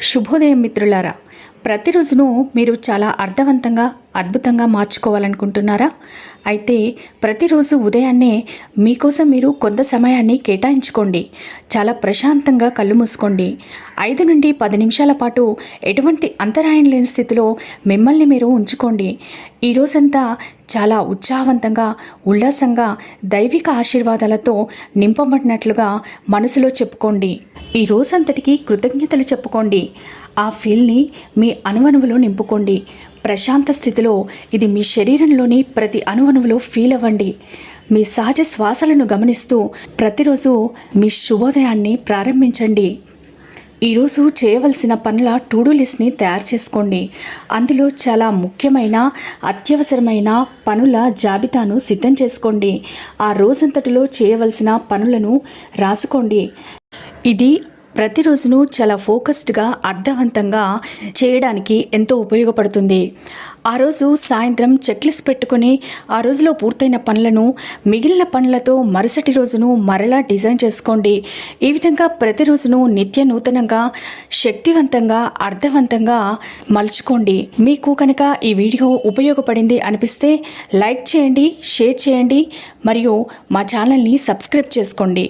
శుభోదయం మిత్రులారా. ప్రతిరోజును మీరు చాలా అర్థవంతంగా అద్భుతంగా మార్చుకోవాలనుకుంటున్నారా? అయితే ప్రతిరోజు ఉదయాన్నే మీకోసం మీరు కొంత సమయాన్ని కేటాయించుకోండి. చాలా ప్రశాంతంగా కళ్ళు మూసుకోండి. ఐదు నుండి పది నిమిషాల పాటు ఎటువంటి అంతరాయం లేని స్థితిలో మిమ్మల్ని మీరు ఉంచుకోండి. ఈ రోజంతా చాలా ఉత్సాహవంతంగా ఉల్లాసంగా దైవిక ఆశీర్వాదాలతో నింపబడినట్లుగా మనసులో చెప్పుకోండి. ఈ రోజంతటికి కృతజ్ఞతలు చెప్పుకోండి. ఆ ఫీల్ని మీ అణువణువులో నింపుకోండి. ప్రశాంత స్థితిలో ఇది మీ శరీరంలోని ప్రతి అణువణువులో ఫీల్ అవ్వండి. మీ సహజ శ్వాసలను గమనిస్తూ ప్రతిరోజు మీ శుభోదయాన్ని ప్రారంభించండి. ఈరోజు చేయవలసిన పనుల టూడూ లిస్ట్ని తయారు చేసుకోండి. అందులో చాలా ముఖ్యమైన అత్యవసరమైన పనుల జాబితాను సిద్ధం చేసుకోండి. ఆ రోజంతటిలో చేయవలసిన పనులను రాసుకోండి. ఇది ప్రతిరోజును చాలా ఫోకస్డ్గా అర్థవంతంగా చేయడానికి ఎంతో ఉపయోగపడుతుంది. ఆ రోజు సాయంత్రం చెక్లిస్ట్ పెట్టుకొని ఆ రోజులో పూర్తయిన పనులను మిగిలిన పనులతో మరుసటి రోజును మరలా డిజైన్ చేసుకోండి. ఈ విధంగా ప్రతిరోజును నిత్య నూతనంగా శక్తివంతంగా అర్థవంతంగా మలుచుకోండి. మీకు కనుక ఈ వీడియో ఉపయోగపడింది అనిపిస్తే లైక్ చేయండి షేర్ చేయండి మరియు మా ఛానల్ని సబ్స్క్రైబ్ చేసుకోండి.